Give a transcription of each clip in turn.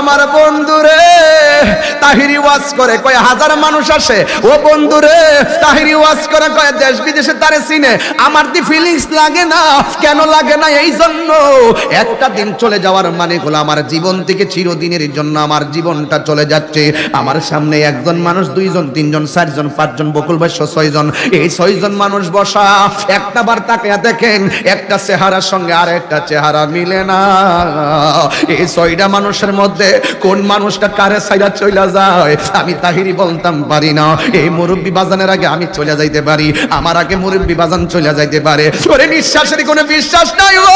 আমার বন্ধুরে তাহিরি ওয়াজ করে। কয় হাজার মানুষ আসে। ও বন্ধু রে, তাহিরি ওয়াজ করে। কয়, দেশ বিদেশে তারে চিনে। আমার দি ফিলিংস লাগে না। কেন লাগে না? এই জন্য। একটা দিন চলে যাওয়ার মানে হলো আমার জীবন থেকে চিরদিনের জন্য আমার জীবনটা চলে যাচ্ছে। আমার সামনে একজন মানুষ, দুইজন, তিনজন, চারজন, পাঁচজন, বকুল বৈশ্য ছয়জন। এই ছয়জন মানুষ বসা, একটা বার তাকে দেখেন, একটা চেহারার সঙ্গে আর একটা চেহারা মিলে না। এই ছয়টা মানুষের মধ্যে কোন মানুষটা কারে সাইরা চলে যায়? আমি তাহিরি বলতাম, পারি না। এই মুরব্বী বাজানের আগে আমি চলে যাইতে পারি। আমার আগে মুরব্বী বাজান চলে যাইতে পারে। ওরে নিঃশ্বাসের কোনো বিশ্বাস নাই ও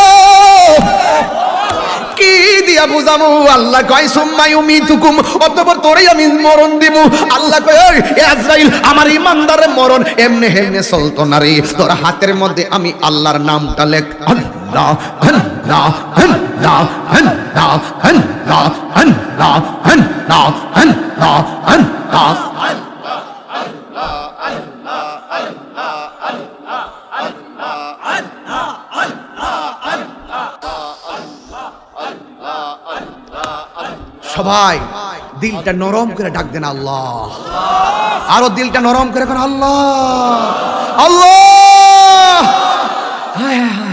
কি দিয়া বুঝামু আল্লাহ কয় সুম্মা ইউমিতুকুম অতঃপর তোরেই আমি মরণ দিমু আল্লাহ কয় ওই আজরাইল আমার ইমানদারের মরণ এমনে হেমনে চলতো না রে তোর হাতের মধ্যে আমি আল্লাহর নামটা লেখ আল্লাহ আল্লাহ আল্লাহ আল্লাহ আল্লাহ আল্লাহ আল্লাহ আল্লাহ আল্লাহ সবাই দিলটা নরম করে ডাক দেন আল্লাহ। আরও দিলটা নরম করে আল্লাহ আল্লাহ। হায়।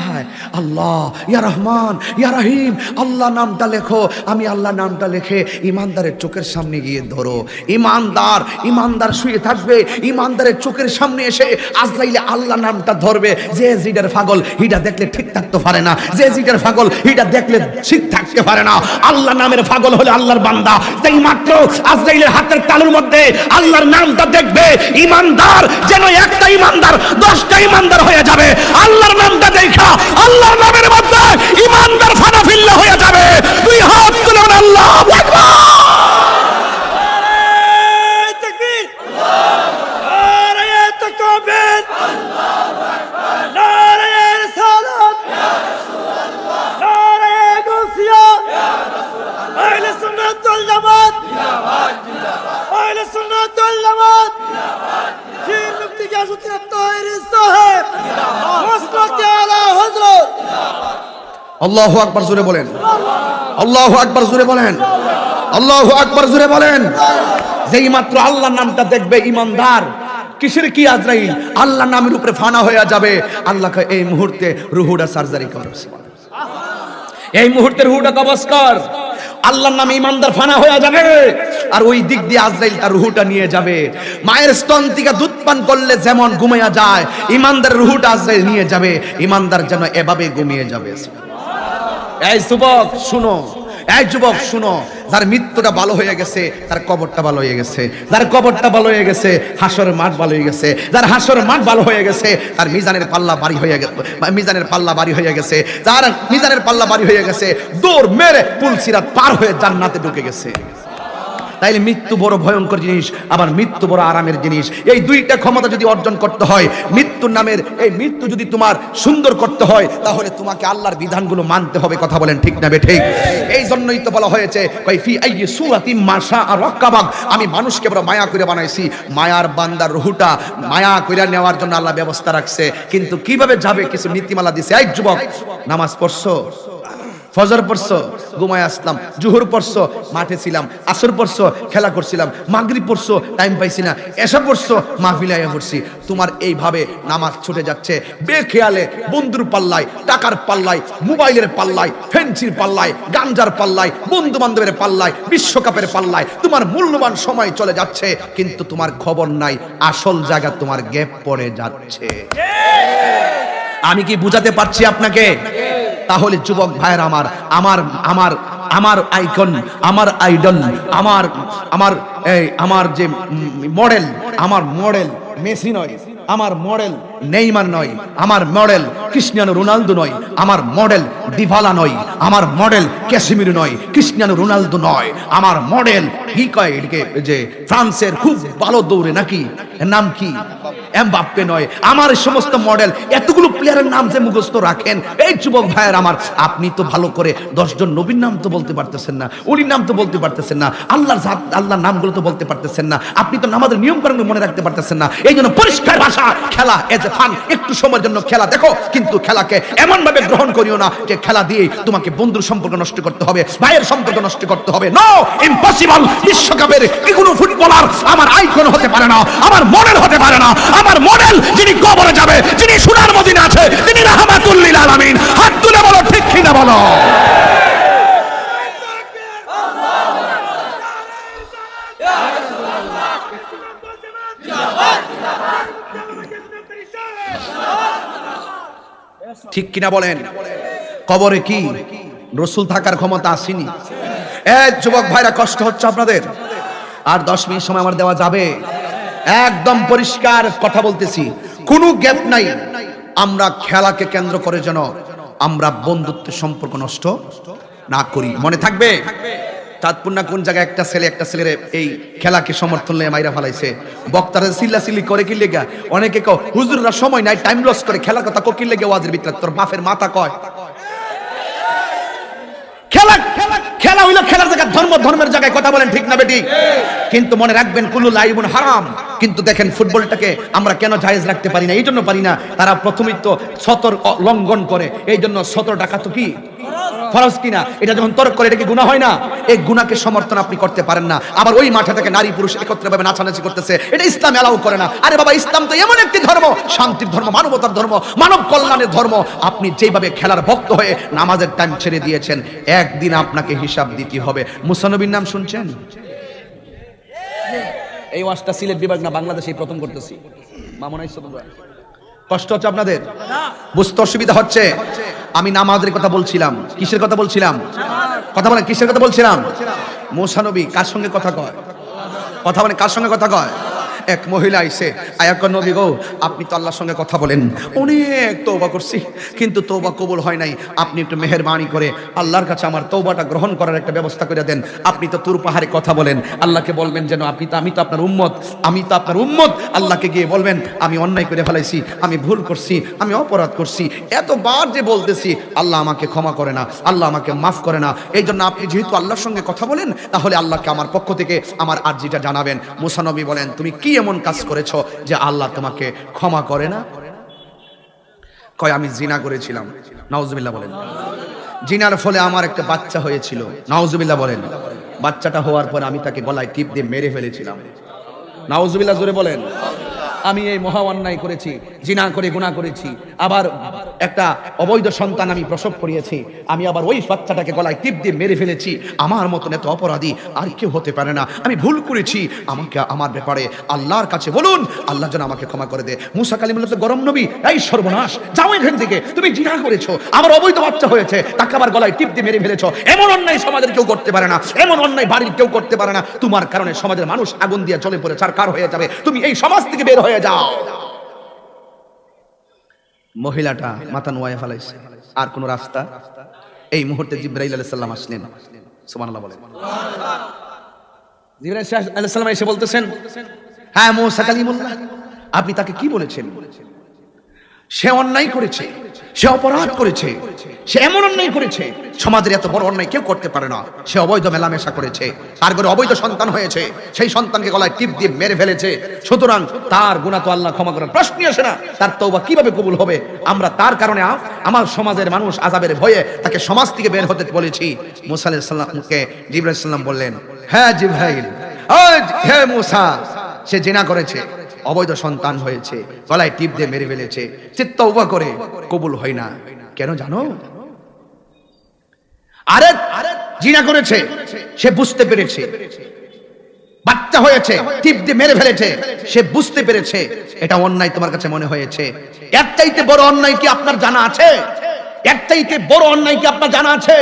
আল্লাহ, ইয়া রহমান, ইয়া রহিম, আল্লাহ নামটা লেখো। আমি আল্লাহ নামটা লিখে ইমানদারের চোখের সামনে গিয়ে ধরো। ইমানদার ইমানদার শুয়ে থাকবে, ইমানদারের চোখের সামনে এসে আজরাইলে আল্লাহ নামটা ধরবে। যে জিডার পাগল হিটা দেখলে ঠিক থাকতে পারে না। যে জিডার পাগল হিটা দেখলে ঠিক থাকতে পারে না। আল্লাহ নামের পাগল হলে আল্লাহর বান্দা। তাই মাত্র আজরাইলের হাতের তালুর মধ্যে আল্লাহর নামটা দেখবে। ইমানদার যেন একটা ইমানদার, দশটা ইমানদার হয়ে যাবে। আল্লাহর নামটা দেখা আল্লাহর নামের মধ্যে ইমানদার ফানাফিল্লা হয়ে যাবে দুই হাত তুলে আল্লাহ Ahli sünnet vel cemaat. আল্লাহ বলেন। বলেন। বলেন। যেই মাত্র আল্লাহর নামটা দেখবে ইমানদার কিসের কি আজরাইল? আল্লাহ নামের উপরে ফানা হয়ে যাবে। আল্লাহকে এই মুহূর্তে রুহুডা সার্জারি এই মুহূর্তে রুহুডা আল্লাহর নামে ইমানদার ফানা হয়ে যাবে। আর ওই দিক দিয়ে আজরাইল তার রুহুটা নিয়ে যাবে। মায়ের স্তন থেকে দুধ পান করলে যেমন ঘুমিয়ে যায় ইমানদার রুহুটা আজরাইল নিয়ে যাবে। ইমানদার যেন এভাবে ঘুমিয়ে যাবে। এই যুবক, শুনো। এই যুবক, শুনো, যার মৃত্যুটা ভালো হয়ে গেছে, তার কবরটা ভালো হয়ে গেছে, যার কবরটা ভালো হয়ে গেছে, হাসরের মাঠ ভালো হয়ে গেছে, যার হাসরের মাঠ ভালো হয়ে গেছে, তার মিজানের পাল্লা বাড়ি হয়ে গেছে মিজানের পাল্লা বাড়ি হয়ে গেছে, যার মিজানের পাল্লা বাড়ি হয়ে গেছে, দৌড় মেরে পুলসিরাত পার হয়ে জান্নাতে ঢুকে গেছে। তাইলে মৃত্যু বড় ভয়ঙ্কর জিনিস, আবার মৃত্যু বড় আরামের জিনিস। এই দুইটা ক্ষমতা যদি অর্জন করতে হয়, মৃত্যুর নামের এই মৃত্যু যদি তোমার সুন্দর করতে হয়, তাহলে তোমাকে আল্লাহর বিধানগুলো মানতে হবে, কথা বলেন ঠিক না ঠিক? এই জন্যই তো বলা হয়েছে রাক্কাবাক। আমি মানুষকে বড় মায়া করে বানাইছি। মায়ার বান্দার রুহুটা মায়া করে নেওয়ার জন্য আল্লাহ ব্যবস্থা রাখছে। কিন্তু কীভাবে যাবে কিছু নীতিমালা দিছে? এক যুবক, নামাজ পড়ছো? ফজর পড়ছো, ঘুমায় আসলাম, জুহুর পড়ছো, মাঠে ছিলাম, আসর পড়ছো, খেলা করছিলাম, মাগরিব পড়ছো টাইম পাইছি না, এসা পড়ছো মাহফিলে আয়া পড়ছি। তোমার এইভাবে নামাজ ছুটে যাচ্ছে, বেখেয়ালে, বন্ধুর পাল্লায়, টাকার পাল্লায়, মোবাইলের পাল্লায়, ফেন্সির পাল্লায়, গাঞ্জার পাল্লায় বন্ধু বান্ধবের পাল্লায়, বিশ্বকাপের পাল্লায়, তোমার মূল্যবান সময় চলে যাচ্ছে, কিন্তু তোমার খবর নাই, আসল জায়গা তোমার গ্যাপ পড়ে যাচ্ছে। আমি কি বুঝাতে পারছি আপনাকে? তাহলে যুবক ভাইয়ের আমার আমার আমার আমার আইকন আমার আইডল আমার আমার, এই, আমার যে মডেল আমার মডেল মেসি নয়, আমার মডেল নেইমার নয়, আমার মডেল ক্রিস্টিয়ানো রোনালদো নয়, আমার মডেল দিভালা নয়, আমার মডেল ক্যাসিমির নয়, ক্রিস্টিয়ানো রোনালদো নয়, আমার মডেল কি কয় এটাকে যে ফ্রান্সের খুব ভালো দৌড়ে নাকি নাম কি? এম বাপ্পে নয়, আমার সমস্ত মডেল, এতগুলো প্লেয়ারের নাম যে মুখস্থ রাখেন, এই যুবক ভাইয়ের আমার, আপনি তো ভালো করে দশজন নবীর নাম তো বলতে পারতেছেন না উলির নাম তো বলতে পারতেছেন না, আল্লাহর আল্লাহর নামগুলো তো বলতে পারতেছেন না, আপনি তো নামাজের নিয়ম কারণ মনে রাখতে পারতেছেন না এই জন্য পরিষ্কার ভাষা, খেলা, এজ এ ফান একটু সময়ের জন্য খেলা দেখো, কিন্তু খেলাকে এমন ভাবে গ্রহণ করিও না যে খেলা দিয়ে তোমাকে বন্ধুর সম্পর্ক নষ্ট করতে হবে, ভাইয়ের সম্পর্ক নষ্ট করতে হবে। নো ইম্পসিবল বিশ্বকাপের কোনো ফুটবলার আমার আইকন হতে পারে না, আমার মডেল হতে পারে না, আমার মডেল যিনি কবরে যাবে, যিনি সোনার মদিনা আছে, তিনি রাহমাতুল্লিল আলামিন। হাত তুলে বলো ঠিক কিনা বলো ঠিক কিনা বলেন? কবরে কি? রসুল থাকার ক্ষমতা আসেনি। এ যুবক ভাইরা, কষ্ট হচ্ছে আপনাদের। আর দশ মিনিট সময় আমার দেওয়া যাবে। একদম পরিষ্কার কথা বলতেছি। কোনো গ্যাপ নাই। আমরা খেলাকে কেন্দ্র করে যেন আমরা বন্ধুত্বের সম্পর্ক নষ্ট না করি। মনে থাকবে? চাঁদপুর কোন জায়গায় একটা ছেলে, একটা ছেলের এই খেলাকে সমর্থন নিয়ে মাইরা ফেলাইছে। বক্তারা সিল্লা সিল্লি করে কি লেগা? অনেকে কও, হুজুররা সময় নাই টাইম লস করে। খেলার কথা কোকিল লেগে ওয়াজের ভিতরে? তোর বাপের মাথা কয়? খেলা খেলা হইল খেলার জায়গায় ধর্ম ধর্মের জায়গায় কথা বলেন ঠিক না বেটি? কিন্তু মনে রাখবেন, কুলু লাইবুন হারাম। কিন্তু দেখেন, ফুটবলটাকে আমরা কেন জায়েজ রাখতে পারি না? এই জন্য পারি না। তারা প্রথমেই তো সতর লঙ্ঘন করে। এই জন্য সতর টাকা তো কি? ফরজ কিনা? এটা যখন তর্ক করে, এটা কি গুনাহ হয় না? এই গুনাহকে সমর্থন আপনি করতে পারেন না। আবার ওই মাঠে থেকে নারী পুরুষ একত্রে ভাবে নাচানাচি করতেছে। এটা ইসলাম এলাও করে না। আরে বাবা, ইসলাম তো এমন একটি ধর্ম। শান্তির ধর্ম, মানবতার ধর্ম, মানব কল্যাণের ধর্ম। আপনি যেভাবে খেলার ভক্ত হয়ে নামাজের টাইম ছেড়ে দিয়েছেন, একদিন আপনাকে হিসাব দিতে হবে। মুসানবীর নাম শুনছেন? এই ওয়াজটা সিলেট বিভাগ না, বাংলাদেশেই প্রথম করতেছি। মামনাই কষ্ট হচ্ছে আপনাদের? বুঝতে অসুবিধা হচ্ছে। আমি নামাজের কথা বলছিলাম। কিসের কথা বলছিলাম? কথা বলেন, কিসের কথা বলছিলাম? মোসানবী কার সঙ্গে কথা কয়? কথা বলেন, কার সঙ্গে কথা কয়? এক মহিলা আইসে আয়াক নবী গো, আপনি তো আল্লাহর সঙ্গে কথা বলেন। অনেক তৌবা করছি, কিন্তু তৌবা কবুল হয় নাই। আপনি একটু মেহেরবানি করে আল্লাহর কাছে আমার তৌবাটা গ্রহণ করার একটা ব্যবস্থা করে দেন। আপনি তো তুর পাহাড়ে কথা বলেন। আল্লাহকে বলবেন যেন আপনি তো, আমি তো আপনার উম্মত, আমি তো আপনার উম্মত। আল্লাহকে গিয়ে বলবেন, আমি অন্যায় করে ফেলাইছি, আমি ভুল করছি, আমি অপরাধ করছি। এতবার যে বলতেছি, আল্লাহ আমাকে ক্ষমা করে না, আল্লাহ আমাকে মাফ করে না। এই জন্য আপনি যেহেতু আল্লাহর সঙ্গে কথা বলেন, তাহলে আল্লাহকে আমার পক্ষ থেকে আমার আর্জিটা জানাবেন। মুসানবী বলেন, তুমি কি এমন কাজ করেছ যে আল্লাহ তোমাকে ক্ষমা করে না? কয়, আমি জিনা করেছিলাম। নাউজুবিল্লাহ বলেন। জিনার ফলে আমার একটা বাচ্চা হয়েছিল। নাউজুবিল্লাহ বলেন। বাচ্চাটা হওয়ার পর আমি তাকে গলায় টিপ দিয়ে মেরে ফেলেছিলাম। নাউজুবিল্লাহ জোরে বলেন। আমি এই মহা অন্যায় করেছি, জিনা করে গুণা করেছি। আবার একটা অবৈধ সন্তান আমি প্রসব করিয়েছি, আমি আবার ওই বাচ্চাটাকে গলায় টিপ দিয়ে মেরে ফেলেছি। আমার মতন এত অপরাধী আর কেউ হতে পারে না। আমি ভুল করেছি। আমাকে আমার ব্যাপারে আল্লাহর কাছে বলুন। আল্লাহ যেন আমাকে ক্ষমা করে দে। মুসা কালিমুল্লাহ গরম নবী। এই সর্বনাশ, যাও এখান থেকে। তুমি জিনা করেছ। আমার অবৈধ বাচ্চা হয়েছে। তাকে আবার গলায় টিপ দিয়ে মেরে ফেলেছো। এমন অন্যায় সমাজের কেউ করতে পারে না। এমন অন্যায় বাড়ির কেউ করতে পারে না। তোমার কারণে সমাজের মানুষ আগুন দিয়ে চলে পড়ে চারকার হয়ে যাবে? তুমি এই সমাজ থেকে বের হয়ে যাও। মহিলাটা মাথা নোয়ায় ফেলাইছে। আর কোন রাস্তা? এই মুহূর্তে জিব্রাইল আলাহ সাল্লাম আসলেন। জিব্রাইল এসে বলতেছেন হ্যাঁ মুসা কালিমুল্লাহ, আপনি তাকে কি বলেছেন? সে অন্যায় করেছে। সে অপরাধ করেছে। সে এমন অন্যায় করেছে। সমাজের এত বড় অন্যায় কেউ করতে পারে না। সে অবৈধ মেলামেশা করেছে। তার ঘরে অবৈধ সন্তান হয়েছে। সেই সন্তানকে গলায় টিপ দিয়ে মেরে ফেলেছে। সুতরাং তার গুণা তো আল্লাহ ক্ষমা করার প্রশ্নই আসে না। তার তৌবা কীভাবে কবুল হবে? আমরা তার কারণে আমার সমাজের মানুষ আজাবের ভয়ে তাকে সমাজ থেকে বের হতে বলেছি। মুসা জিব্রাইল সাল্লাম বললেন হ্যাঁ জিব্রাইল ও হে মুসা, সে জেনা করেছে। অবৈধ সন্তান হয়েছে, গলায় টিপ দিয়ে মেরে ফেলেছে সে তৌবা করে কবুল হয় না। কেন জানো? আরে জিনা করেছে, সে বুঝতে পেরেছে। বাচ্চা হয়েছে, টিপ দিয়ে মেরে ফেলেছে, সে বুঝতে পেরেছে। এটা অন্যায় তোমার কাছে মনে হয়েছে। এর চাইতে বড় অন্যায় কি আপনার জানা আছে? এর চাইতে বড় অন্যায় কি আপনার জানা আছে?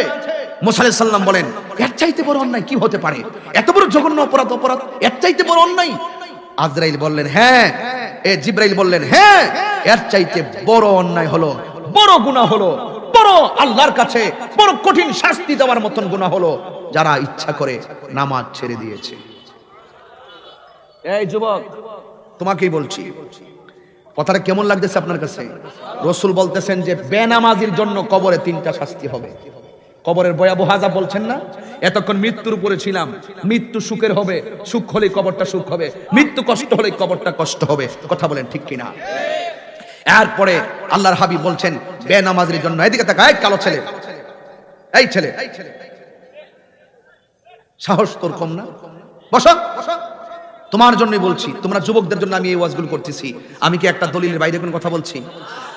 মুসা আলাইহিস সাল্লাম বলেন, এর চাইতে বড় অন্যায় কি হতে পারে? এত বড় জঘন্য অপরাধ অপরাধ, এর চাইতে বড় অন্যায় আজরাইল বললেন হ্যাঁ। এ জিব্রাইল বললেন হ্যাঁ। এর চাইতে বড় অন্যায় হলো বড় গুনাহ হলো বড় আল্লাহর কাছে বড় কঠিন শাস্তি দেওয়ার মতন গুনাহ হলো যারা ইচ্ছা করে নামাজ ছেড়ে দিয়েছে। এই যুবক তোমাকেই বলছি কথাটা কেমন লাগতেছে আপনার কাছে? রসুল বলতেছেন যে বেনামাজির জন্য কবরে তিনটা শাস্তি হবে। কবরের ভয়াবহ আযাব বলছেন না? এতক্ষণ মৃত্যুর উপরে ছিলাম। মৃত্যু সুখের হবে, সুখ হলে কবরটা সুখ হবে। মৃত্যু কষ্ট হলে কবরটা কষ্ট হবে। কথা বলেন ঠিক কিনা? এরপরে আল্লাহর হাবিব বলছেন, বেনামাজির জন্য। এদিকে তাকায় কালো ছেলে। এই ছেলে। সাহস তোর কম না? বসো। তোমার জন্যই বলছি, তোমরা যুবকদের জন্য আমি এই ওয়াজগুলো করতেছি। আমি কি একটা দলিলের বাইরে কোনো কথা বলছি?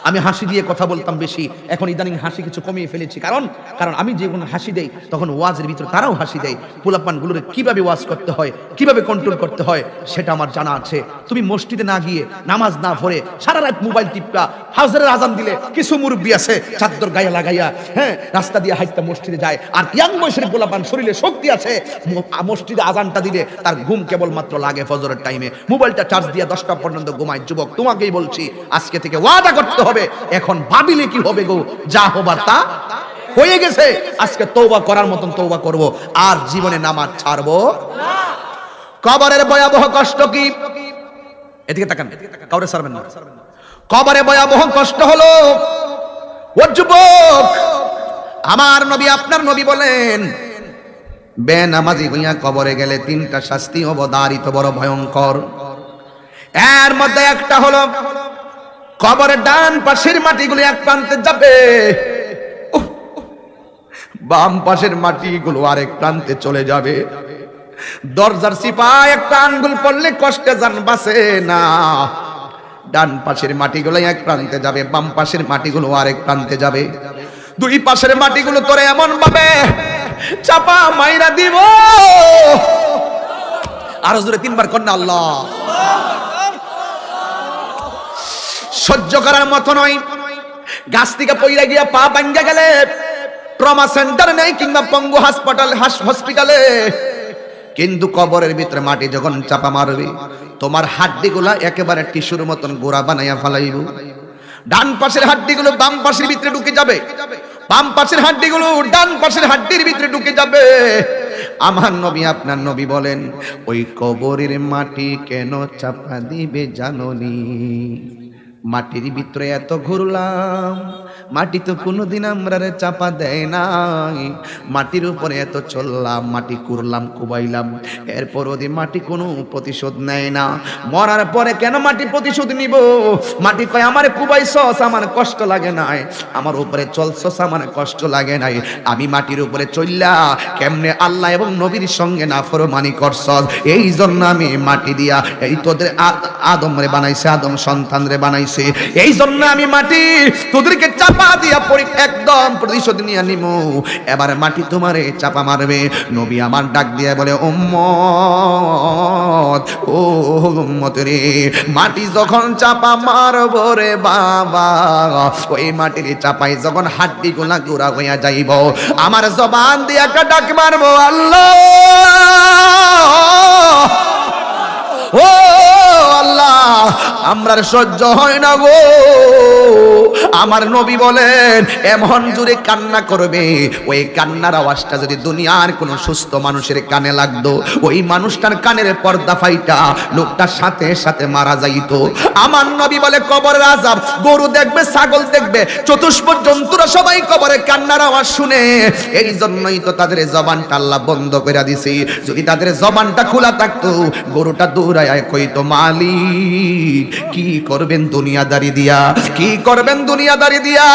আমি হাসি দিয়ে কথা বলতাম বেশি। এখন ইদানিং হাসি কিছু কমিয়ে ফেলেছি। কারণ কারণ আমি যে কোনো হাসি দেই, তখন ওয়াজের ভিতরে তারাও হাসি দেয়। পোলাপানগুলোর কীভাবে ওয়াজ করতে হয়, কীভাবে কন্ট্রোল করতে হয়, সেটা আমার জানা আছে। তুমি মসজিদে না গিয়ে নামাজ না পড়ে সারা রাত মোবাইল টিপা হাজারের আজান দিলে কিছু মুরব্বী আছে, চাদর গায়ে লাগাইয়া হ্যাঁ রাস্তা দিয়ে হাইতে মসজিদে যায়। আর ইয়াং বয়সের পোলাপান শরীরে শক্তি আছে মসজিদে আজানটা দিলে তার ঘুম কেবলমাত্র লাগে ফজরের টাইমে মোবাইলটা চার্জ দিয়ে দশটা পর্যন্ত ঘুমায়, যুবক, তোমাকেই বলছি, আজকে থেকে ওয়াদা করতে হবে। এখন ভাবিলে কি হবে গো? যা হবার তা হয়ে গেছে। আজকে তৌবা করার মতন তৌবা করব আর জীবনে নামাজ ছাড়বো কবরের ভয়াবহ কষ্ট কি? এদিকে তাকান, কাউরে সারবেন না। কবরে ভয়াবহ কষ্ট হলো, ও যুবক, আমার নবী আপনার নবী বলেন, বেনামাজি হইয়া কবরে গেলে তিনটা শাস্তি অবদারিত বড় ভয়ঙ্কর। এর মধ্যে একটা হলো কবরের ডান পাশের মাটিগুলো এক প্রান্তে যাবে। বাম পাশের মাটিগুলো আরেক প্রান্তে চলে যাবে। দরজার সিপাই একটা আঙ্গুল পড়লে কষ্টে যান বাসে না। ডান পাশের মাটিগুলো এক প্রান্তে যাবে, বাম পাশের মাটিগুলো আরেক প্রান্তে যাবে। দুই পাশের মাটিগুলো তোরে এমন ভাবে চাপা মাইরা দিব। আরও জোরে তিনবার কন্যা আল্লাহ। সহ্য করার মতো নয়। গাছ থেকে পইরা গিয়া পা ভাঙ্গা গেলে, ট্রমা সেন্টার নেই কিংবা পঙ্গু হাসপাতাল হসপিটালে। কিন্তু কবরের ভিতরে মাটি যখন চাপা মারবে, তোমার হাড্ডিগুলা একেবারে টিস্যুর মতন গোড়া বানাইয়া ফালাইব। ডান পাশের হাড্ডিগুলো বাম পাশের ভিতরে ঢুকে যাবে। বাম পাশের হাড্ডিগুলো ডান পাশের হাড্ডির ভিতরে ঢুকে যাবে। আমার নবী, আপনার নবী বলেন, ওই কবরের মাটি কেন চাপা দিবে জাননি? মাটির ভিতরে এত ঘুরলাম, মাটি তো কোনোদিন আমরা রে চাপা দেয় নাই। মাটির উপরে এত চললাম, মাটি কুরলাম কুবাইলাম। এরপর ওদের মাটি কোনো প্রতিশোধ নেয় না। মরার পরে কেন মাটি প্রতিশোধ নিব? মাটি কয়, আমার কুবাইছস আমার কষ্ট লাগে নাই। আমার উপরে চলছস আমার কষ্ট লাগে নাই। আমি মাটির উপরে চললা কেমনে আল্লাহ এবং নবীর সঙ্গে না ফরমানি করছস এই জন্য আমি মাটি দিয়া, এই তোদের আদম রে বানাইছে, আদম সন্তান রে বানাইছে। এই জন্য আমি মাটি তোদেরকে চাপা দিয়া পড়ি একদম প্রতিশোধ নিয়ে নিমু। এবার মাটি তোমারে চাপা মারবে। নবী আমার ডাক দিয়ে বলে, উম্মত, ও উম্মত রে, মাটি যখন চাপা মারব রে বাবা, ওই মাটির চাপাই যখন হাড্ডি গুলা গুড়া হইয়া যাইব, আমার জবান দিয়ে একটা ডাক মারবো, আল্লাহ! আমরার সহ্য হয় না গো। আমার নবী বলেন, এমন জুড়ে কান্না করবে, ওই কান্নার আওয়াজটা যদি দুনিয়ার কোনো সুস্থ মানুষের কানে লাগতো, ওই মানুষটার কানের পর্দা ফাইটা লোকটার সাথে সাথে মারা যাইতো। আমার নবী বলে, কবরের আজাব গরু দেখবে, ছাগল দেখবে চতুষ্প জন্তুরা সবাই কবরে কান্নার আওয়াজ শুনে। এই জন্যই তো তাদের জবানটা আল্লাহ বন্ধ করে দিছি। যদি তাদের জবানটা খোলা থাকতো, গরুটা দৌড়ায় কইতো, মালিক কি করবেন দুনিয়াদারি দিয়া? কি করবেন দুনিয়াদারি দিয়া?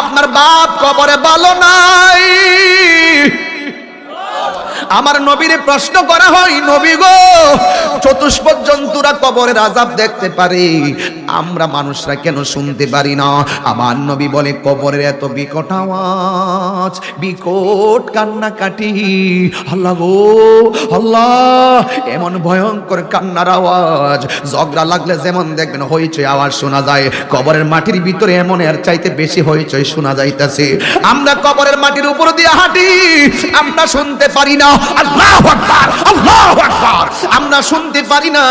আপনার বাপ কবরে ভালো নাই। আমার নবীরে প্রশ্ন করা হয়, নবী গো, চতুষ্পদ জন্তুরা কবরের আজাব দেখতে পারে আমরা মানুষরা কেন শুনতে পারি না? আমার নবী বলে, কবরের এত বিকট আওয়াজ, বিকট কান্না কাটি আল্লাহ গো, আল্লাহ, এমন ভয়ঙ্কর কান্নার আওয়াজ। ঝগড়া লাগলে যেমন দেখবেন হইচই আওয়াজ শোনা যায়। কবরের মাটির ভিতরে এমন এর চাইতে বেশি হইচই শোনা যাইতেছে। আমরা কবরের মাটির উপর দিয়ে হাঁটি, আমরা শুনতে পারি না। আল্লাহ আকবার আল্লাহ আকবার। আমরা শুনতে পারি না,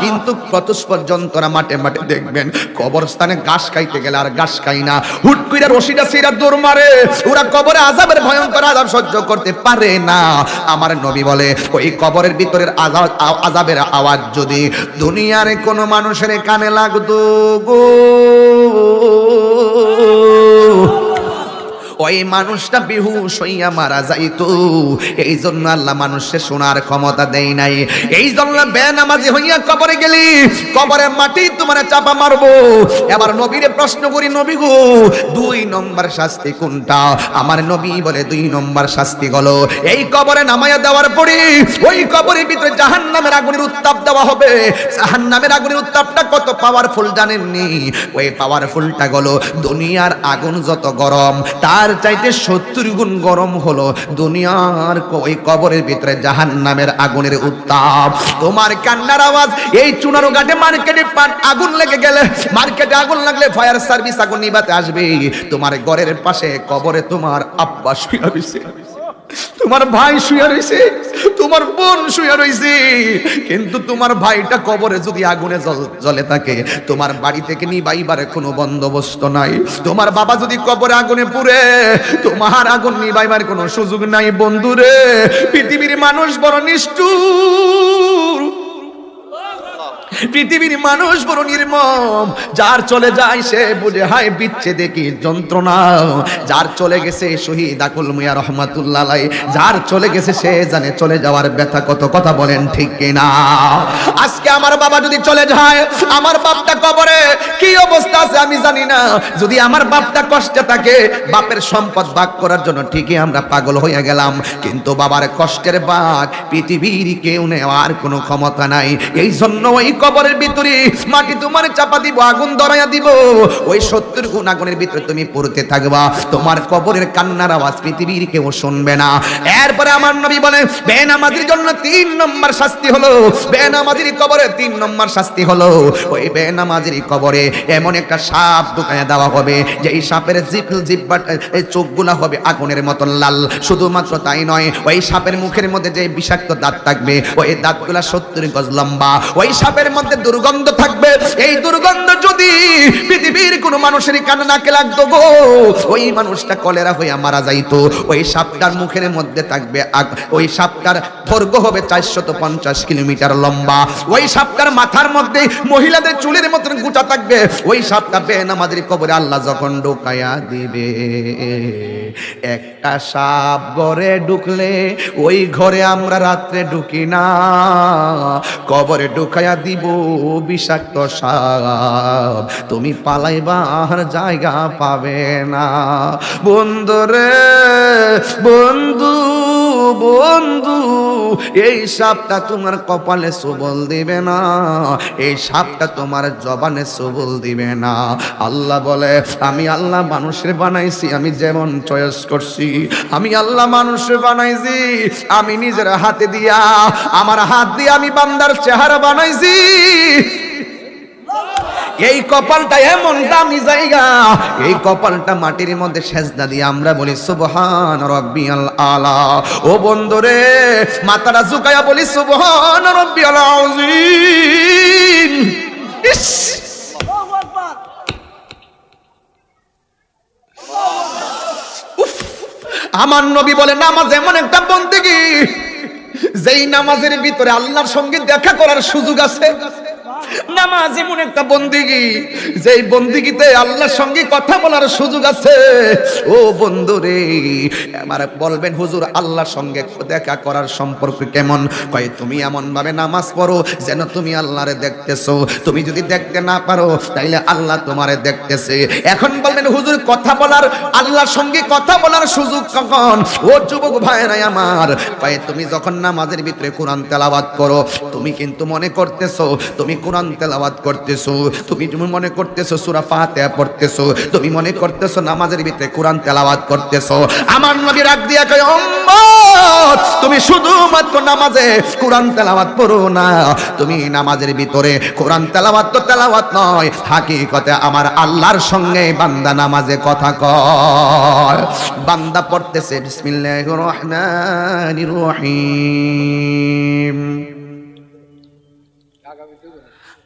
কিন্তু কত পর্যন্তরা মাঠে মাঠে দেখবেন। কবরস্থানে ঘাস খাইতে গেলে আর ঘাস খাই না। হুট করে রশিটা সিরা দৌড় মারে। ওরা কবরে আজাবের ভয়ঙ্কর আজাব সহ্য করতে পারে না। আমার নবী বলে, ওই কবরের ভিতরের আজাব- আজাবের আওয়াজ যদি দুনিয়ার কোনো মানুষের কানে লাগতো গো। ওই মানুষটা বেহুশ হইয়া মারা যাইতো। এই জন্য আল্লাহ মানুষের শোনার ক্ষমতা দেয় নাই। এই জন্য বেনামাজি হইয়া কবরে গেলি, কবরে মাটি তোমার চাপা মারবো। এবার নবীরে প্রশ্ন করি, নবী গো, দুই নম্বর শাস্তি কোনটা? আমার নবী বলে, দুই নম্বর শাস্তি হলো এই কবরে নামায়া দেওয়ার পরে ওই কবরের ভিতরে জাহান্নামের আগুনের উত্তাপ দেওয়া হবে। জাহান্নামের আগুনের উত্তাপটা কত পাওয়ারফুল জানেননি? ওই পাওয়ারফুলটা হলো দুনিয়ার আগুন যত গরম, তার চাইতে সত্তর গুণ গরম হলো। দুনিয়ার ওই কবরের ভিতরে জাহান নামের আগুনের উত্তাপ। তোমার কান্নার আওয়াজ, এই চুনারো ঘাটে মার্কেটে আগুন লেগে গেলে, মার্কেটে আগুন লাগলে ফায়ার সার্ভিস আগুন নিবাতে আসবে। তোমার ঘরের পাশে কবরে তোমার আব্বা শুয়ে তোমার ভাই শুয়ে রয়েছে তোমার বোন শুয়ে রয়েছে কিন্তু তোমার ভাইটা কবরে যদি আগুনে জ্বলে থাকে, তোমার বাড়ি থেকে নিবাইবার কোনো বন্দোবস্ত নাই। তোমার বাবা যদি কবরে আগুনে পুড়ে, তোমার আগুন নিবাইবার কোনো সুযোগ নাই, বন্ধুরে। পৃথিবীর মানুষ বড় নিষ্ঠুর। পৃথিবীর মানুষ বড় নির্মম। যার চলে যায় সে বুঝে হায় বিচ্ছে দেখি যন্ত্রণা? যার চলে গেছে শহীদ আকুল মিয়া রহমাতুল্লাহ যার চলে গেছে সে জানে চলে যাওয়ার ব্যথা কত, কথা বলেন ঠিক কিনা? আজকে আমার বাবা যদি চলে যায়, আমার বাপটা কবরে কি অবস্থা আছে আমি জানি না। যদি আমার বাপটা কষ্টে থাকে, বাপের সম্পদ ভাগ করার জন্য ঠিকই আমরা পাগল হয়ে গেলাম। কিন্তু বাবার কষ্টের ভাগ পৃথিবীর কেউ নেওয়ার কোনো ক্ষমতা নাই। এই জন্য ওই কবরের ভিতরে মাটি তোমার চাপা দিব, আগুন ধরাইয়া দিব। ওই সত্তর গুণ আগুনের ভিতরে তুমি পড়তে থাকবা। তোমার কবরের কান্নার আওয়াজ পৃথিবীর কেউ শুনবে না। এরপরে আমার নবী বলে, বেনামাজির জন্য তিন নম্বর শাস্তি হলো। বেনামাজির কবরে তিন নম্বর শাস্তি হলো। ওই বেনামাজির কবরে এমন একটা সাপ ঢুকাইয়া দেওয়া হবে যে এই সাপের জিপ জিব্বা এই চোখগুলা হবে আগুনের মতো লাল। শুধুমাত্র তাই নয়, ওই সাপের মুখের মধ্যে যে বিষাক্ত দাঁত থাকবে, ওই দাঁতগুলা সত্তর গজ লম্বা। ওই সাপের মধ্যে দুর্গন্ধ থাকবে। এই দুর্গন্ধ যদি পৃথিবীর কোন মানুষের কানে নাকে লাগতো গো, ওই মানুষটা কলেরা হইয়া মারা যাইতো। ওই সাপটার মুখের মধ্যে থাকবে ওই সাপটার দৈর্ঘ্য হবে চারশত পঞ্চাশ কিলোমিটার লম্বা। ওই সাপটার মাথার মধ্যে মহিলাদের চুলের মতন গুটা থাকবে। ওই সাপটা বেনামাদের কবরে আল্লাহ যখন ঢোকায়া দিবে। একটা সাপ ঘরে ঢুকলে, ওই ঘরে আমরা রাত্রে ঢুকি না। কবরে ঢুকাইয়া দিব বিষাক্ত সাপ তুমি পালাইবার জায়গা পাবে না। বন্ধুরে বন্ধু বন্ধু, এই সাপটা তোমার কপালে সবল দিবে না, এই সাপটা তোমার জবানে সবল দিবে না। আল্লাহ বলে, আমি আল্লাহ মানুষের বানাইছি, আমি যেমন চয়েস করছি, আমি আল্লাহ মানুষের বানাইছি, আমি নিজের হাতে দিয়া, আমার হাত দিয়ে আমি বান্দার চেহারা বানাইছি এই কপালটা এমন দামি জায়গা এই কপালটা মাটির মধ্যে সেজদা দিয়ে আমরা বলি সুবহান রব্বিয়াল আলা। ও বন্ধুরে মাথাটা ঝুঁকায়া বলি সুবহান রব্বিয়াল আযীম। ইস! আমার নবী বলে নামাজ এমন একটা বন্দেগি যেই নামাজের ভিতরে আল্লাহর সঙ্গে দেখা করার সুযোগ আছে। নামাজ এমন একটা বন্দিগি, যেই বন্দিগিতে আল্লাহর সঙ্গে কথা বলার সুযোগ আছে। ও বন্ধু রে আমার বলবেন, হুজুর, আল্লাহর সঙ্গে দেখা করার সম্পর্ক কেমন? কয়, তুমি এমন ভাবে নামাজ পড়ো যেন তুমি আল্লাহরে দেখতেছো। তুমি যদি দেখতে না পারো, তাইলে আল্লাহ তোমারে দেখতেছে। এখন বলবেন, হুজুর, কথা বলার, আল্লাহর সঙ্গে কথা বলার সুযোগ কখন? ও যুবক ভাইরাই আমার, কয়, তুমি যখন নামাজের ভিতরে কোরআন তেলাওয়াত করো, তুমি কিন্তু মনে করতেছো, তুমি কোরআন তেলাওয়াত করতেছো? তুমি তুমি মনে করতেছো সূরা ফাতিহা পড়তেছো, তুমি মনে করতেছো নামাজের ভিতরে কোরআন তেলাওয়াত করতেছো। আমার নবী রাগ দিয়া কয়, উম্মত, তুমি শুধুমাত্র নামাজে কোরআন তেলাওয়াত পড়ো না। তুমি নামাজের ভিতরে কোরআন তেলাওয়াত তো তেলাওয়াত নয়, হাকিকতে আমার আল্লাহর সঙ্গে বান্দা নামাজে কথা কয়। বান্দা পড়তেছে, বিসমিল্লাহির রহমানির রহিম।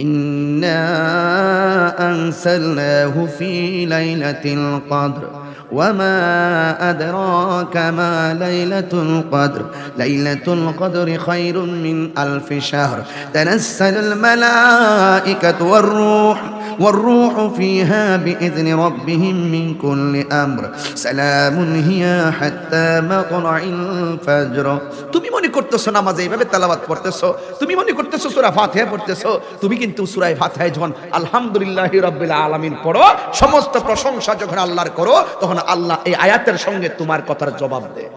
إنا أنزلناه في ليلة القدر وما أدراك ما ليلة القدر ليلة القدر خير من ألف شهر تنزل الملائكة والروح والروح فيها بإذن ربهم من كل أمر سلام هي حتى مطلع الفجر তুমি মনে করতেছো নামাজে এইভাবে তেলাওয়াত পড়তেছো তুমি মনে করতেছো সূরা ফাতিহা পড়তেছো তুমি কিন্তু সূরা ফাতিহায় যখন আলহামদুলিল্লাহি রাব্বিল আলামিন পড়ো সমস্ত প্রশংসা যখন আল্লাহর করো তখন আল্লাহ এই আয়াতের সঙ্গে তোমার কথার জবাব দেয়।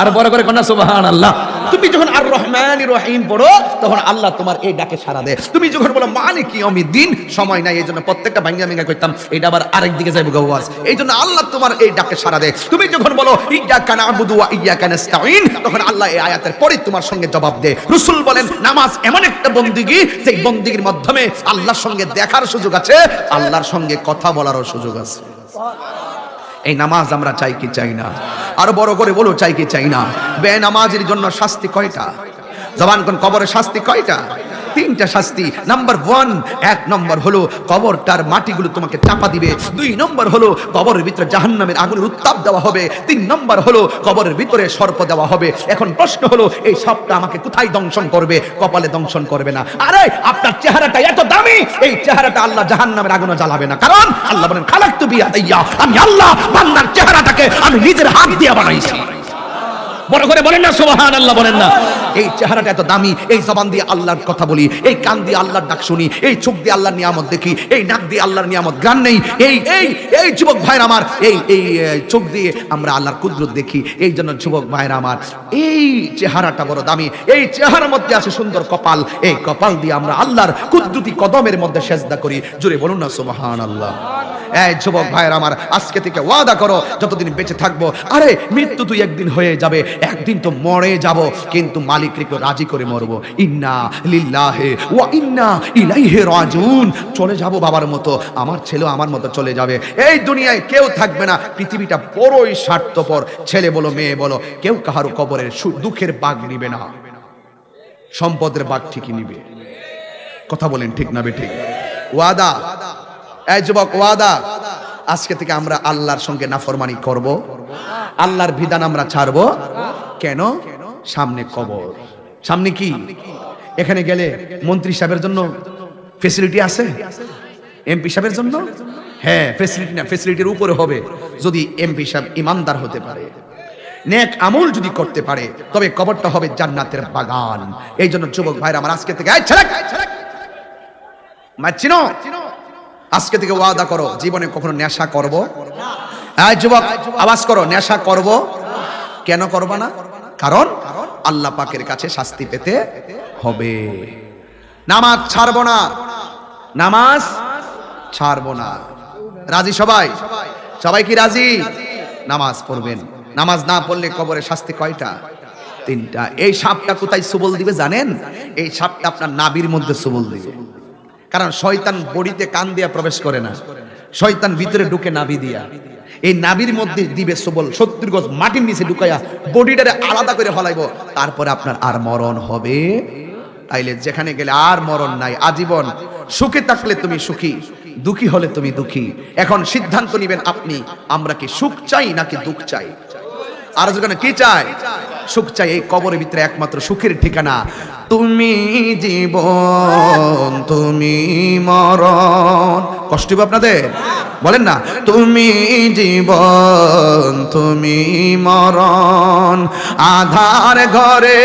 আর বড় করে কন্যা সুবাহান আল্লাহ তুমি যখন আর রহমান রহিম পড়ো তখন আল্লাহ তোমার এই ডাকে সারা দেয়। তুমি যখন বলো মালিক দিন সময় নাই এই জন্য প্রত্যেকটা ভাঙ্গা ভেঙ্গা করতাম এটা আবার আরেক দিকে যাইব গৌয়াজ এই জন্য আল্লাহ তোমার এই ডাকে সারা দেয়। তুমি যখন বলো ইয়া কানা আবুদু ওয়া ইয়া কানাস্তাইন তখন আল্লাহ এই আয়াতের পরে তোমার সঙ্গে জবাব দেয়। রসুল বলেন নামাজ এমন একটা বন্দিগি যে বন্দিগির মাধ্যমে আল্লাহর সঙ্গে দেখার সুযোগ আছে আল্লাহর সঙ্গে কথা বলারও সুযোগ আছে। এই নামাজ আমরা চাই কি চাই না? আরও বড় করে বলো, চাই কি চাই না? বে নামাজের জন্য শাস্তি কয়টা? জবান কোন কবরের শাস্তি কয়টা? তিনটা শাস্তি। নাম্বার ওয়ান এক নম্বর হলো কবরটার মাটিগুলো তোমাকে চাপা দিবে। দুই নম্বর হলো কবরের ভিতরে জাহান্নামের আগুনের উত্তাপ দেওয়া হবে। তিন নম্বর হলো কবরের ভিতরে সর্প দেওয়া হবে। এখন প্রশ্ন হলো, এই সবটা আমাকে কোথায় দংশন করবে? কপালে দংশন করবে না। আরে, আপনার চেহারাটা এত দামি! এই চেহারাটা আল্লাহ জাহান্নামের আগুনে জ্বালাবে না। কারণ আল্লাহ বলেন খালাক তুমি আমি আল্লাহ বান্দার চেহারাটাকে আমি নিজের হাত দিয়ে বানাইছি। বড় করে বলেন না সুবহান আল্লাহ বলেন না। এই চেহারাটা এত দামি, এই জবান দিয়ে আল্লাহর কথা বলি, এই কান দিয়ে আল্লাহর ডাক শুনি, এই চোখ দিয়ে আল্লাহর নিয়ামত দেখি, এই নাক দিয়ে আল্লাহর নিয়ামত গান নেই, এই এই এই যুবক ভাইরা আমার, এই এই চোখ দিয়ে আমরা আল্লাহর কুদরত দেখি, এই জন্য যুবক ভাইরা আমার, এই চেহারাটা বড় দামি, এই চেহারার মধ্যে আছে সুন্দর কপাল, এই কপাল দিয়ে আমরা আল্লাহর কুদরতি কদমের মধ্যে সেজদা করি জুড়ে বলুন না সুবহান আল্লাহ এই যুবক ভাইয়ের আমার, আজকে থেকে ওয়াদা করো, যতদিন বেঁচে থাকব, আরে মৃত্যু তুই একদিন হয়ে যাবে একদিন তো মরে যাব, কিন্তু মালিক রেখে রাজি করে মরবো। ইন্না লিল্লাহে ওয়া ইন্না ইলাইহে রাজিউন চলে যাব বাবার মতো, আমার ছেলে আমার মতো চলে যাবে। এই দুনিয়ায় কেউ থাকবে না, পৃথিবীটা বড়ই স্বার্থপর। ছেলে বলো, মেয়ে বলো, কেউ কাহারও কবরের দুঃখের বাঘ নিবে না। সম্পদের বাঘ ঠিকই নিবে। কথা বলেন ঠিক না বে ঠিক? ওয়াদা? এই যুবক, ওয়াদা? আজকে থেকে আমরা আল্লাহর সঙ্গে নাফরমানি করব। আল্লাহর বিধান আমরা ছাড়ব। কেন? সামনে কবর। সামনে কি? এখানে গেলে মন্ত্রী সাহেবের জন্য ফেসিলিটি আছে? এমপি সাহেবের জন্য? হ্যাঁ ফেসিলিটি না ফেসিলিটির উপরে হবে। যদি এমপি সাহেব ইমানদার হতে পারে, নেক আমল যদি করতে পারে, তবে কবরটা হবে জান্নাতের বাগান। এই জন্য যুবক ভাইরা, আমার আজকে থেকে মাচ্ছিনো আজকে থেকে ওয়াদা করো, জীবনে কখনো নেশা করব? যুবক, আওয়াজ করো, নেশা করব? কেন করব না? কারণ আল্লাহ পাকের কাছে শাস্তি পেতে হবে। নামাজ ছাড়বো না। নামাজ ছাড়বো না। রাজি সবাই? সবাই কি রাজি? নামাজ পড়বেন। নামাজ না পড়লে কবরে শাস্তি কয়টা? তিনটা। এই সাপটা কোথায় সুবল দিবে জানেন? এই সাপটা আপনার নাবির মধ্যে সুবল দিবে। কারণ শয়তান বডিতে কান দিয়া প্রবেশ করে না। শয়তান ভিতরে ঢুকে নাভি দিয়া। এই নাভির মধ্যে দিবে সবল সত্তর গজ মাটির নিচে ঢুকাইয়া বডিটারে আলাদা করে ফলাইব। তারপরে আপনার আর মরণ হবে। তাইলে যেখানে গেলে আর মরণ নাই। আজীবন সুখে থাকলে তুমি সুখী, দুঃখী হলে তুমি দুঃখী। এখন সিদ্ধান্ত নিবেন আপনি, আমরা কি সুখ চাই নাকি দুঃখ চাই? আর যেখানে কি চাই সুখ চাই এই কবরের ভিতরে একমাত্র সুখের ঠিকানা। তুমি জীবন, তুমি মরণ। কষ্ট আপনাদের? বলেন না। তুমি জীবন, তুমি মরণ। আধার ঘরে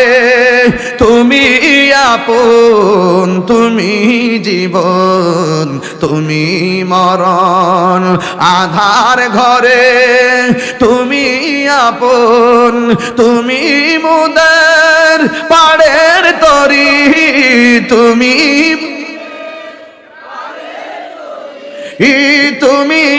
তুমি আপন, তুমি জীবন, তুমি মরণ। আধার ঘরে তুমি আপন, তুমি মুদের পাড়ের তরি তুমি তুমি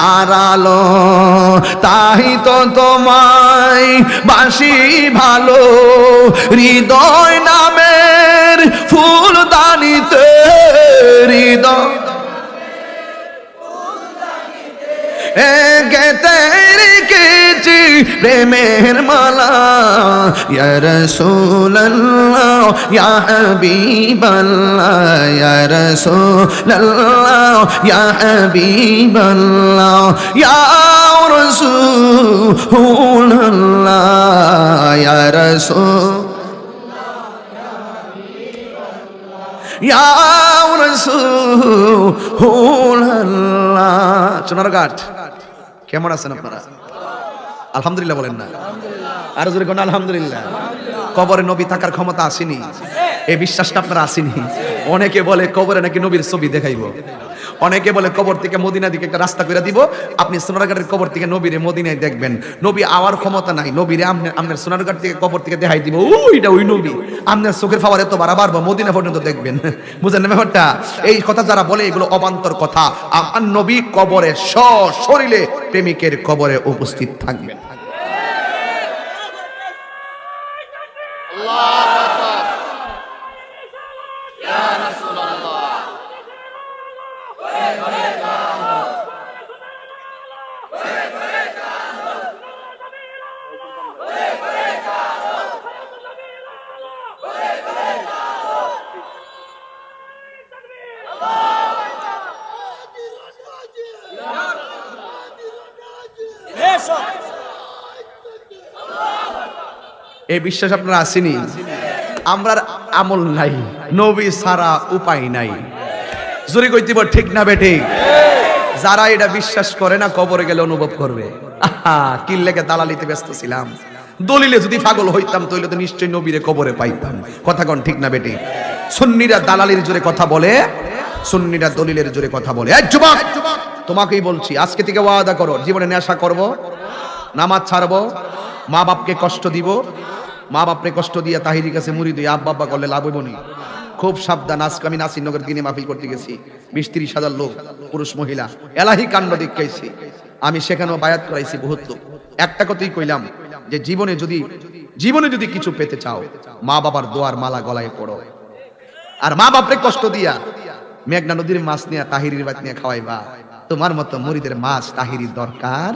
আলো তাই তো তোমায় বাসি ভালো। হৃদয় নামের ফুলদানিতে প্রেমের মালা। ইয়া রাসূলুল্লাহ, ইয়া হাবিবাল্লাহ, ইয়া রাসূলুল্লাহ, ইয়া হাবিবাল্লাহ, ইয়া রাসূলুল্লাহ, ইয়া রাসূল রাসূলুল্লাহ। সোনারঘাট কেমন আছেন আপনারা? আলহামদুলিল্লাহ বলেন না। আর জোরে কোন আলহামদুলিল্লাহ? কবরে নবী থাকার ক্ষমতা আসেনি। এই বিশ্বাসটা আপনারা আসেনি। অনেকে বলে কবরে নাকি নবীর ছবি দেখাইবো। অনেকে বলে কবর থেকে মদিনা দিকে একটা রাস্তা করে দিব। আপনি সোনারঘাটের কবর থেকে নবীরে মদিনায় দেখবেন। নবী আওয়ার ক্ষমতা নাই, নবীরে আপনার আপনার সোনারঘাট থেকে কবর থেকে দেখাই দিব। ওইটা ওই নবী। আপনার চোখের ফাওয়ার এত বাড়া বাড়বো মদিনা পর্যন্ত দেখবেন। বুঝলেন না ব্যাপারটা? এই কথা যারা বলে, এগুলো অবান্তর কথা। আমার নবী কবরে স শরীরে প্রেমিকের কবরে উপস্থিত থাকবেন। এসব এই বিশ্বাস আপনার আসেনি? আমরার আমল নাই নবী সারা উপায় নাই। জোরে কইতিব ঠিক না বেঠিক যারা এটা বিশ্বাস করে না, কবরে গেলে অনুভব করবে। কিল্লেকে দালালিতে ব্যস্ত ছিলাম। দলিলে যদি পাগল হইতাম, তাহলে তো নিশ্চয়ই নবীরে কবরে পাইতাম। কথা কোন, ঠিক না বেটি সুন্নিরা দালালির জোরে কথা বলে, সুন্নিরা দলিলের জোরে কথা বলে। যুবক, তোমাকেই বলছি, আজকে থেকে ওয়াদা করো, জীবনে নেশা করব, নামাজ ছাড়বো মা বাপকে কষ্ট দিব। মা বাপরে কষ্ট দিয়ে তাহিরি কাছে মুড়ি দিয়ে আব্বা আব্বা করলে লাভ হইব। খুব সাবধান, আজকে আমি নাসিরনগর দিনে মাহফিল করতে গেছি। বিশ তিরিশ হাজার লোক, পুরুষ, মহিলা, এলাহি কাণ্ড দেখাইছি। আমি সেখানেও বায়াত করাইছি বহুত একটা কথাই কইলাম, যে জীবনে যদি জীবনে যদি কিছু পেতে চাও মা বাবার দোয়ার মালা গলায় পড়ো। আর মা বাপরে কষ্ট দিয়া মেঘনা নদীর মাছ নিয়ে, তাহিরির বাত নিয়ে খাওয়াইবা। তোমার মতো মুড়িদের মাছ, তাহিরির দরকার